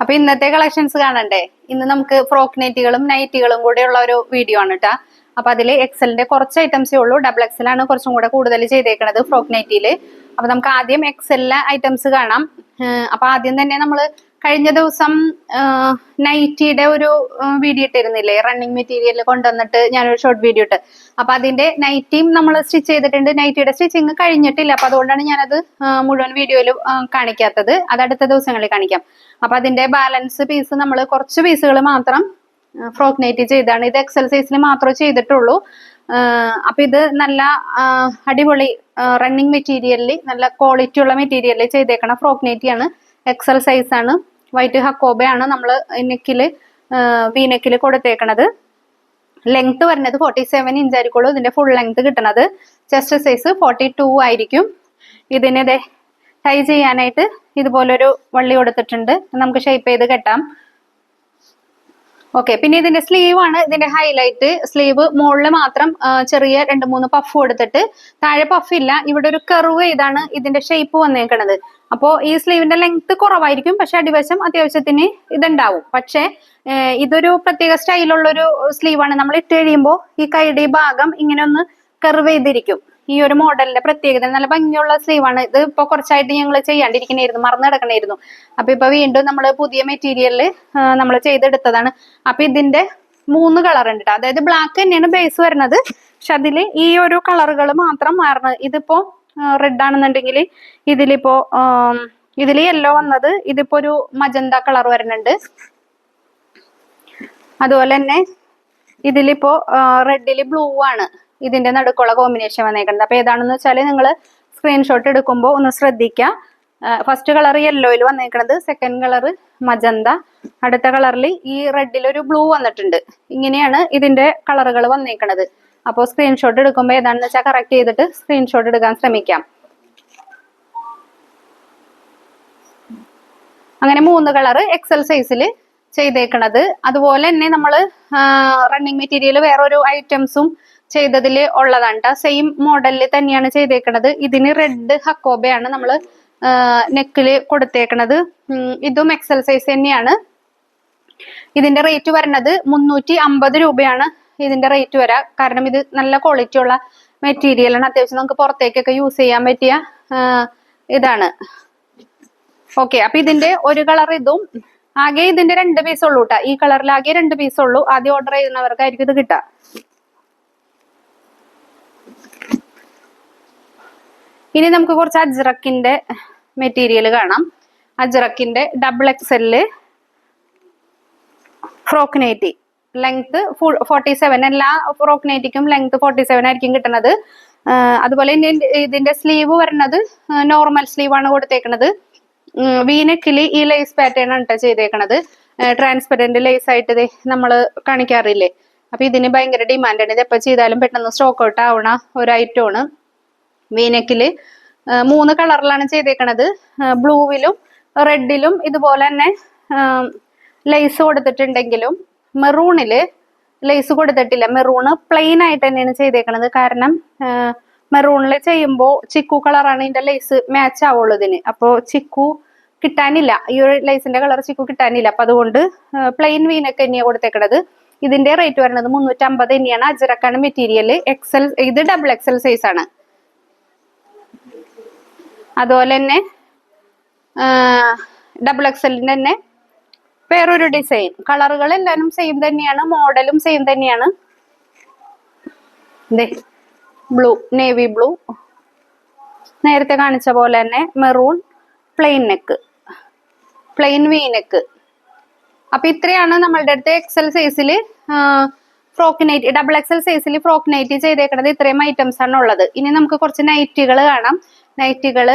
അപ്പൊ ഇന്നത്തെ കളക്ഷൻസ് കാണണ്ടേ? ഇന്ന് നമുക്ക് ഫ്രോക്ക് നൈറ്റികളും നൈറ്റികളും കൂടെയുള്ള ഒരു വീഡിയോ ആണ് കേട്ടാ അപ്പൊ അതിൽ എക്സലിന്റെ കുറച്ച് ഐറ്റംസേ ഉള്ളൂ. ഡബിൾ എക്സൽ ആണ് കുറച്ചും കൂടെ കൂടുതൽ ചെയ്തേക്കണത് ഫ്രോക്ക് നൈറ്റിയിൽ അപ്പൊ നമുക്ക് ആദ്യം എക്സലിലെ ഐറ്റംസ് കാണാം. അപ്പൊ ആദ്യം തന്നെ നമ്മൾ കഴിഞ്ഞ ദിവസം നൈറ്റിയുടെ ഒരു വീഡിയോ ഇട്ടിരുന്നില്ലേ? റണ്ണിങ് മെറ്റീരിയൽ കൊണ്ടുവന്നിട്ട് ഞാനൊരു ഷോർട്ട് വീഡിയോ ഇട്ട്. അപ്പൊ അതിന്റെ നൈറ്റിയും നമ്മൾ സ്റ്റിച്ച് ചെയ്തിട്ടുണ്ട്. നൈറ്റിയുടെ സ്റ്റിച്ചിങ് കഴിഞ്ഞിട്ടില്ല. അപ്പൊ അതുകൊണ്ടാണ് ഞാനത് മുഴുവൻ വീഡിയോയിൽ കാണിക്കാത്തത്. അത് അടുത്ത ദിവസങ്ങളിൽ കാണിക്കാം. അപ്പൊ അതിന്റെ ബാലൻസ് പീസ് നമ്മൾ കുറച്ച് പീസുകൾ മാത്രം ഫ്രോക്ക് നൈറ്റ് ചെയ്താണ്. ഇത് എക്സൽ സൈസിന് മാത്രമേ ചെയ്തിട്ടുള്ളൂ. അപ്പൊ ഇത് നല്ല അടിപൊളി റണ്ണിങ് മെറ്റീരിയലിൽ നല്ല ക്വാളിറ്റി ഉള്ള മെറ്റീരിയലിൽ ചെയ്തേക്കണ ഫ്രോക്ക് നൈറ്റിയാണ് എക്സൽ സൈസ് ആണ്. വൈറ്റ് ഹക്കോബയാണ് നമ്മൾ നെക്കിൽ വീനെക്കിൽ കൊടുത്തേക്കണത്. ലെങ്ത് വരുന്നത് ഫോർട്ടി സെവൻ ഇഞ്ച് ആയിരിക്കുള്ളൂ. ഇതിന്റെ ഫുൾ ലെങ്ത് കിട്ടണത്. ചെസ്റ്റ് സൈസ് ഫോർട്ടി ടു ആയിരിക്കും. ഇതിനെ ടൈ ചെയ്യാനായിട്ട് ഇതുപോലൊരു വള്ളി കൊടുത്തിട്ടുണ്ട്. നമുക്ക് ഷേപ്പ് ചെയ്ത് കെട്ടാം. ഓക്കെ പിന്നെ ഇതിന്റെ സ്ലീവ് ആണ്. ഇതിന്റെ ഹൈലൈറ്റ് സ്ലീവ് മുകളിൽ മാത്രം ചെറിയ രണ്ട് മൂന്ന് പഫ് കൊടുത്തിട്ട് താഴെ പഫ് ഇല്ല. ഇവിടെ ഒരു കർവ് ചെയ്താണ് ഇതിന്റെ ഷേപ്പ് വന്നേക്കണത്. അപ്പോ ഈ സ്ലീവിന്റെ ലെങ്ത് കുറവായിരിക്കും. പക്ഷെ അടിവശം അത്യാവശ്യത്തിന് ഇതുണ്ടാവും. പക്ഷെ ഇതൊരു പ്രത്യേക സ്റ്റൈലുള്ള ഒരു സ്ലീവാണ് നമ്മൾ ഇട്ട് കഴിയുമ്പോൾ ഈ കൈയുടെ ഭാഗം ഇങ്ങനെ ഒന്ന് കർവ് ചെയ്തിരിക്കും. ഈ ഒരു മോഡലിന്റെ പ്രത്യേകത നല്ല ഭംഗിയുള്ള സ്ലീവാണ് ഇത് ഇപ്പൊ കുറച്ചായിട്ട് ഞങ്ങൾ ചെയ്യാണ്ടിരിക്കണായിരുന്നു മറന്നു കിടക്കണായിരുന്നു. അപ്പൊ ഇപ്പൊ വീണ്ടും നമ്മൾ പുതിയ മെറ്റീരിയലിൽ നമ്മൾ ചെയ്തെടുത്തതാണ്. അപ്പൊ ഇതിന്റെ മൂന്ന് കളർ ഉണ്ട്. അതായത് ബ്ലാക്ക് തന്നെയാണ് ബേസ് വരുന്നത്. പക്ഷെ അതിൽ ഈ ഒരു കളറുകൾ മാത്രം മാറണത് ഇതിപ്പോ റെഡ് ആണെന്നുണ്ടെങ്കിൽ ഇതിലിപ്പോ ഇതിൽ യെല്ലോ വന്നത് ഇതിപ്പോ ഒരു മജന്ത കളർ വരുന്നുണ്ട്. അതുപോലെ തന്നെ ഇതിലിപ്പോ റെഡിൽ ബ്ലൂ ആണ്. ഇതിന്റെ നടുക്കുള്ള കോമ്പിനേഷൻ വന്നേക്കുന്നത് അപ്പൊ ഏതാണെന്ന് വെച്ചാൽ നിങ്ങൾ സ്ക്രീൻഷോട്ട് എടുക്കുമ്പോൾ ഒന്ന് ശ്രദ്ധിക്കുക ഫസ്റ്റ് കളർ യെല്ലോയിൽ വന്നേക്കുന്നത് സെക്കൻഡ് കളർ മജന്ത അടുത്ത കളറിൽ ഈ റെഡിൽ ഒരു ബ്ലൂ വന്നിട്ടുണ്ട്. ഇങ്ങനെയാണ് ഇതിന്റെ കളറുകൾ വന്നേക്കുന്നത് അപ്പോൾ സ്ക്രീൻഷോട്ട് എടുക്കുമ്പോൾ ഏതാണെന്ന് വെച്ചാൽ കറക്റ്റ് ചെയ്തിട്ട് സ്ക്രീൻഷോട്ട് എടുക്കാൻ ശ്രമിക്കാം. അങ്ങനെ മൂന്ന് കളർ എക്സൽ സൈസിൽ ചെയ്തേക്കണത്. അതുപോലെ തന്നെ നമ്മൾ റണ്ണിങ് മെറ്റീരിയൽ വേറൊരു ഐറ്റംസും ചെയ്തതിൽ ഉള്ളതാണ് സെയിം മോഡലിൽ തന്നെയാണ് ചെയ്തേക്കുന്നത് ഇതിന് റെഡ് ഹക്കോബയാണ് നമ്മൾ നെക്കിൽ കൊടുത്തേക്കണത്. ഇതും എക്സൽ സൈസ് തന്നെയാണ്. ഇതിന്റെ റേറ്റ് വരുന്നത് മുന്നൂറ്റി അമ്പത് രൂപയാണ് ഇതിന്റെ റേറ്റ് വരാ. കാരണം ഇത് നല്ല ക്വാളിറ്റി ഉള്ള മെറ്റീരിയലാണ് അത്യാവശ്യം നമുക്ക് പുറത്തേക്കൊക്കെ യൂസ് ചെയ്യാൻ പറ്റിയ ഇതാണ്. ഓക്കെ അപ്പൊ ഇതിന്റെ ഒരു കളർ ഇതും ആകെ ഇതിന്റെ രണ്ട് പീസ് ഉള്ളൂ കേട്ടോ ഈ കളറിൽ ആകെ രണ്ട് പീസ് ഉള്ളൂ. ആദ്യം ഓർഡർ ചെയ്യുന്നവർക്കായിരിക്കും ഇത് കിട്ടുക ഇനി നമുക്ക് കുറച്ച് അജ്രക്കിന്റെ മെറ്റീരിയൽ കാണാം. അജ്രക്കിന്റെ double XL frock nighty nighty length forty seven എല്ലാ ഫ്രോക്നേറ്റിക്കും ലെങ്ത് ഫോർട്ടി സെവൻ ആയിരിക്കും കിട്ടുന്നത്. അതുപോലെ ഇതിന്റെ- സ്ലീവ് വരുന്നത് നോർമൽ സ്ലീവ് ആണ് കൊടുത്തേക്കുന്നത് വീനക്കിൽ ഈ ലേസ് പാറ്റേൺ ആണ് ചെയ്തേക്കണത്. ട്രാൻസ്പെറന്റ് ലേസ് ആയിട്ട് ദേ നമ്മൾ കാണിക്കാറില്ലേ? അപ്പൊ ഇതിന് ഭയങ്കര ഡിമാൻഡാണ് ഇത് എപ്പോ ചെയ്താലും പെട്ടെന്ന് സ്റ്റോക്ക് ഔട്ട് ആവണ ഒരു ഐറ്റമാണ് വീനെക്കിൽ. മൂന്ന് കളറിലാണ് ചെയ്തേക്കണത്. ബ്ലൂവിലും റെഡിലും ഇതുപോലെ തന്നെ ലേസ് കൊടുത്തിട്ടുണ്ടെങ്കിലും മെറൂണിൽ ലേസ് കൊടുത്തിട്ടില്ല. മെറൂണ് പ്ലെയിൻ ആയിട്ട് തന്നെയാണ് ചെയ്തേക്കണത്. കാരണം മെറൂണിൽ ചെയ്യുമ്പോൾ ചിക്കു കളറാണ് ഇതിന്റെ ലേസ് മാച്ച് ആവുള്ളൂ ഇതിന്. അപ്പോൾ ചിക്കു കിട്ടാനില്ല. ഈ ഒരു ലേസിന്റെ കളർ ചിക്കു കിട്ടാനില്ല. അപ്പൊ അതുകൊണ്ട് പ്ലെയിൻ വീനൊക്കെ തന്നെയാണ് കൊടുത്തേക്കണത്. ഇതിന്റെ റേറ്റ് വരുന്നത് മുന്നൂറ്റമ്പത് തന്നെയാണ്. അജറക്കാണ് മെറ്റീരിയൽ എക്സൽ ഇത് ഡബിൾ എക്സൽ സൈസ് ആണ്. അതുപോലെ തന്നെ ഡബിൾ എക്സലിന്റെ തന്നെ വേറൊരു ഡിസൈൻ കളറുകൾ എല്ലാവരും സെയിം തന്നെയാണ് മോഡലും സെയിം തന്നെയാണ്. ബ്ലൂ നേവി ബ്ലൂ നേരത്തെ കാണിച്ച പോലെ തന്നെ maroon plain neck plain V neck അപ്പൊ ഇത്രയാണ് നമ്മളുടെ അടുത്ത് എക്സൽ സൈസിൽ ഫ്രോക്ക് നൈറ്റ് ഡബിൾ എക്സൽ സൈസിൽ ഫ്രോക്ക് നൈറ്റ് ചെയ്തേക്കുന്നത് ഇത്രയും ഐറ്റംസ് ആണ് ഉള്ളത്. ഇനി നമുക്ക് കുറച്ച് നൈറ്റികൾ കാണാം. നൈറ്റുകൾ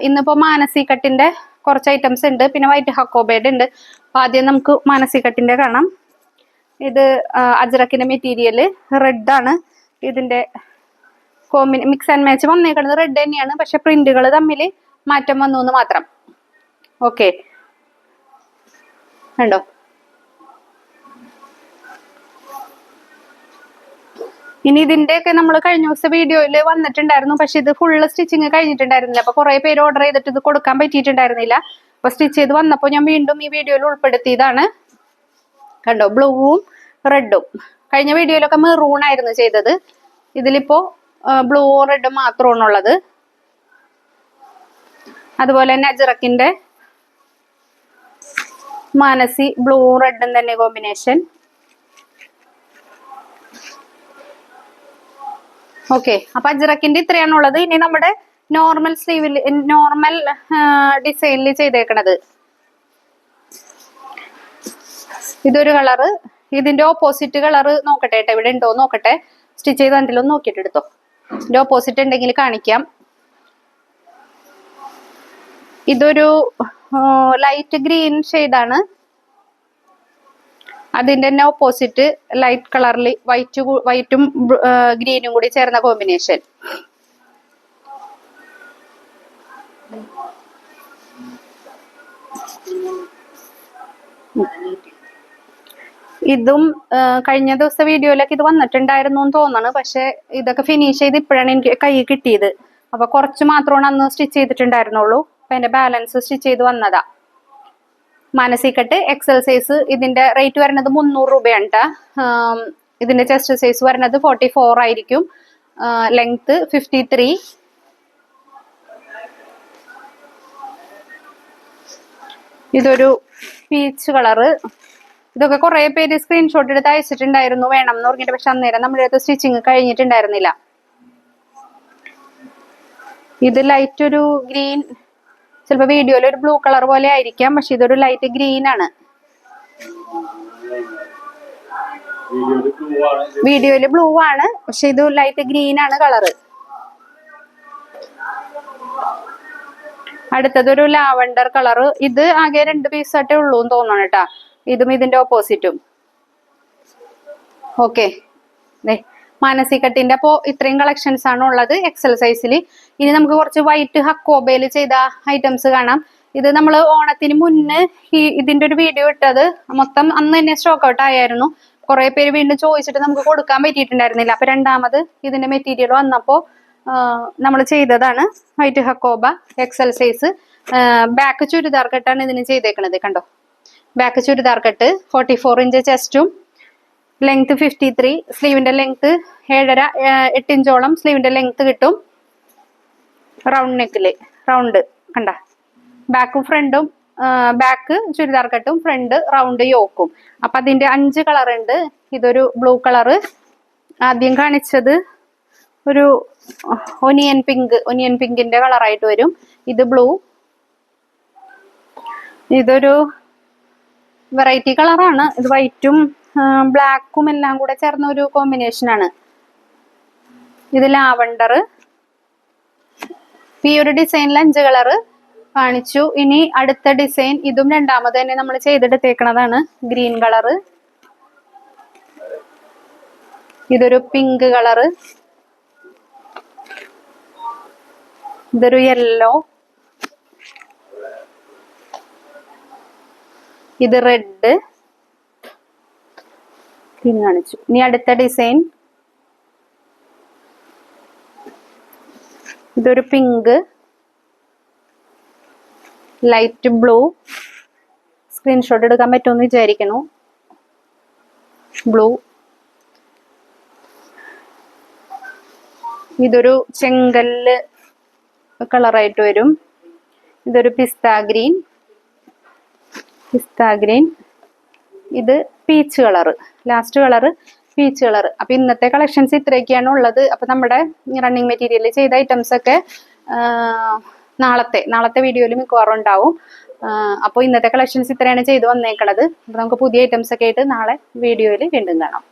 ഇന്നിപ്പോ മാനസി കട്ടിന്റെ കുറച്ച് ഐറ്റംസ് ഉണ്ട്. പിന്നെ വൈറ്റ് ഹക്കോബേഡ് ഉണ്ട്. അപ്പൊ ആദ്യം നമുക്ക് മാനസി കട്ടിന്റെ കാണാം. ഇത് ആ, അജ്രക്കിന്റെ മെറ്റീരിയൽ റെഡാണ് ആണ്. ഇതിന്റെ കോമ്പിന് മിക്സ് ആൻഡ് മാച്ച് വന്നേക്കുന്നത് റെഡ് തന്നെയാണ്. പക്ഷെ പ്രിന്റുകൾ തമ്മിൽ മാറ്റം വന്നു എന്ന് മാത്രം. ഓക്കെ കണ്ടോ? ഇനി ഇതിന്റെയൊക്കെ നമ്മൾ കഴിഞ്ഞ ദിവസം വീഡിയോയിൽ വന്നിട്ടുണ്ടായിരുന്നു. പക്ഷെ ഇത് ഫുള്ള് സ്റ്റിച്ചിങ് കഴിഞ്ഞിട്ടുണ്ടായിരുന്നില്ല. അപ്പൊ കുറെ പേര് ഓർഡർ ചെയ്തിട്ട് ഇത് കൊടുക്കാൻ പറ്റിയിട്ടുണ്ടായിരുന്നില്ല. അപ്പൊ സ്റ്റിച്ച് ചെയ്ത് വന്നപ്പോൾ ഞാൻ വീണ്ടും ഈ വീഡിയോയിൽ ഉൾപ്പെടുത്തിയതാണ്. കണ്ടോ? ബ്ലൂവും റെഡും കഴിഞ്ഞ വീഡിയോയിലൊക്കെ മെറൂൺ ആയിരുന്നു ചെയ്തത്. ഇതിലിപ്പോ ബ്ലൂവും റെഡും മാത്രമാണ് ഉള്ളത്. അതുപോലെ തന്നെ അജറക്കിന്റെ മാനസി ബ്ലൂ റെഡും തന്നെ കോമ്പിനേഷൻ ഓക്കെ അപ്പൊ അജ്രക്കിന്റെ ഇത്രയാണ് ഉള്ളത്. ഇനി നമ്മുടെ നോർമൽ സ്ലീവിൽ നോർമൽ ഡിസൈനിൽ ചെയ്തേക്കണത്. ഇതൊരു കളറ് ഇതിന്റെ ഓപ്പോസിറ്റ് കളറ് നോക്കട്ടെ കേട്ടോ ഇവിടെ ഉണ്ടോ നോക്കട്ടെ. സ്റ്റിച്ച് ചെയ്ത് കണ്ടിലൊന്ന് നോക്കിയിട്ട് എടുത്തോ. ഇതിന്റെ ഓപ്പോസിറ്റ് ഉണ്ടെങ്കിൽ കാണിക്കാം. ഇതൊരു ലൈറ്റ് ഗ്രീൻ ഷെയ്ഡാണ് അതിന്റെ തന്നെ ഓപ്പോസിറ്റ് ലൈറ്റ് കളറിൽ വൈറ്റ് വൈറ്റും ഗ്രീനും കൂടി ചേർന്ന കോമ്പിനേഷൻ ഇതും കഴിഞ്ഞ ദിവസത്തെ വീഡിയോയിലൊക്കെ ഇത് വന്നിട്ടുണ്ടായിരുന്നു എന്ന് തോന്നുന്നു പക്ഷെ ഇതൊക്കെ ഫിനിഷ് ചെയ്ത് ഇപ്പോഴാണ് എനിക്ക് കൈ കിട്ടിയത്. അപ്പൊ കുറച്ച് മാത്രമാണ് അന്ന് സ്റ്റിച്ച് ചെയ്തിട്ടുണ്ടായിരുന്നുള്ളൂ. അപ്പൊ എന്റെ ബാലൻസ് സ്റ്റിച്ച് ചെയ്ത് വന്നതാ. മാനസികട്ട് എക്സൽ സൈസ് ഇതിന്റെ റേറ്റ് വരുന്നത് മുന്നൂറ് രൂപയാണ് ഇതിന്റെ ചെസ്റ്റ് സൈസ് വരുന്നത് ഫോർട്ടി ഫോർ ആയിരിക്കും. ലെങ്ത് ഫിഫ്റ്റി ത്രീ ഇതൊരു പീച്ച് കളറ് ഇതൊക്കെ കുറെ പേര് സ്ക്രീൻഷോട്ട് എടുത്ത് അയച്ചിട്ടുണ്ടായിരുന്നു വേണം എന്ന് പറഞ്ഞിട്ട് പക്ഷെ അന്നേരം നമ്മുടെ അടുത്ത് സ്റ്റിച്ചിങ് കഴിഞ്ഞിട്ടുണ്ടായിരുന്നില്ല. ഇത് ലൈറ്റ് ഒരു ഗ്രീൻ ചിലപ്പോ വീഡിയോയിൽ ഒരു ബ്ലൂ കളർ പോലെ ആയിരിക്കാം പക്ഷെ ഇതൊരു ലൈറ്റ് ഗ്രീൻ ആണ്. വീഡിയോയിൽ ബ്ലൂ ആണ് പക്ഷെ ഇത് ലൈറ്റ് ഗ്രീൻ ആണ് കളറ് അടുത്തതൊരു ലാവണ്ടർ കളറ് ഇത് ആകെ രണ്ട് പീസ് ആയിട്ടേ ഉള്ളൂ എന്ന് തോന്നണം കേട്ടാ. ഇതും ഇതിന്റെ ഓപ്പോസിറ്റും ഓക്കെ മാനസികട്ടിന്റെ അപ്പോ ഇത്രയും കളക്ഷൻസ് ആണ് ഉള്ളത് എക്സൽ സൈസിൽ ഇനി നമുക്ക് കുറച്ച് വൈറ്റ് ഹക്കോബയിൽ ചെയ്ത ഐറ്റംസ് കാണാം. ഇത് നമ്മൾ ഓണത്തിന് മുന്നേ ഈ ഇതിന്റെ ഒരു വീഡിയോ ഇട്ടത്. മൊത്തം അന്ന് തന്നെ സ്റ്റോക്ക് ഔട്ട് ആയായിരുന്നു. കുറെ പേര് വീണ്ടും ചോദിച്ചിട്ട് നമുക്ക് കൊടുക്കാൻ പറ്റിയിട്ടുണ്ടായിരുന്നില്ല. അപ്പൊ രണ്ടാമത് ഇതിന്റെ മെറ്റീരിയൽ വന്നപ്പോ നമ്മൾ ചെയ്തതാണ് white Hakoba XL size back churidar കെട്ടാണ് ഇതിന് ചെയ്തേക്കണത് കണ്ടോ? ബാക്ക് ചുരിദാർ കെട്ട് ഫോർട്ടി ഫോർ ഇഞ്ച് ചെസ്റ്റും ലെങ്ത് ഫിഫ്റ്റി ത്രീ സ്ലീവിന്റെ ലെങ്ത് ഏഴര എട്ട് ഇഞ്ചോളം സ്ലീവിന്റെ ലെങ്ത് കിട്ടും. റൗണ്ട് നെക്കിൽ റൗണ്ട് കണ്ട? ബാക്കും ഫ്രണ്ടും ബാക്ക് ചുരിദാർ കട്ടും ഫ്രണ്ട് റൗണ്ട് യോക്കും അപ്പൊ അതിന്റെ അഞ്ച് കളർ ഉണ്ട്. ഇതൊരു ബ്ലൂ കളറ് ആദ്യം കാണിച്ചത് ഒരു ഒനിയൻ പിങ്ക് ഒനിയൻ പിങ്കിന്റെ കളറായിട്ട് വരും. ഇത് ബ്ലൂ ഇതൊരു വെറൈറ്റി കളറാണ് ഇത് വൈറ്റും ബ്ലാക്കും എല്ലാം കൂടെ ചേർന്ന ഒരു കോമ്പിനേഷൻ ആണ്. ഇത് ലാവണ്ടർ ഈ ഒരു ഡിസൈനിൽ അഞ്ച് കളറ് കാണിച്ചു. ഇനി അടുത്ത ഡിസൈൻ ഇതും രണ്ടാമത് തന്നെ നമ്മൾ ചെയ്തെടുത്തേക്കണതാണ് ഗ്രീൻ കളറ് ഇതൊരു പിങ്ക് കളറ് ഇതൊരു യെല്ലോ ഇത് റെഡ് ഗ്രീൻ കാണിച്ചു. ഇനി അടുത്ത ഡിസൈൻ ഇതൊരു പിങ്ക് ലൈറ്റ് ബ്ലൂ സ്ക്രീൻഷോട്ട് എടുക്കാൻ പറ്റുമെന്ന് വിചാരിക്കുന്നു. ബ്ലൂ ഇതൊരു ചെങ്കല്ല് കളറായിട്ട് വരും. ഇതൊരു പിസ്ത ഗ്രീൻ പിസ്ത ഗ്രീൻ ഇത് peach colour last colour peach colour അപ്പം ഇന്നത്തെ കളക്ഷൻസ് ഇത്രയൊക്കെയാണ് ഉള്ളത്. അപ്പം നമ്മുടെ റണ്ണിങ് മെറ്റീരിയൽ ചെയ്ത ഐറ്റംസ് ഒക്കെ നാളത്തെ നാളത്തെ വീഡിയോയിൽ മിക്കവാറും ഉണ്ടാവും. അപ്പോൾ ഇന്നത്തെ കളക്ഷൻസ് ഇത്രയാണ് ചെയ്തു വന്നേക്കണത്. അപ്പോൾ നമുക്ക് പുതിയ ഐറ്റംസ് ഒക്കെ ആയിട്ട് നാളെ വീഡിയോയിൽ വീണ്ടും കാണാം.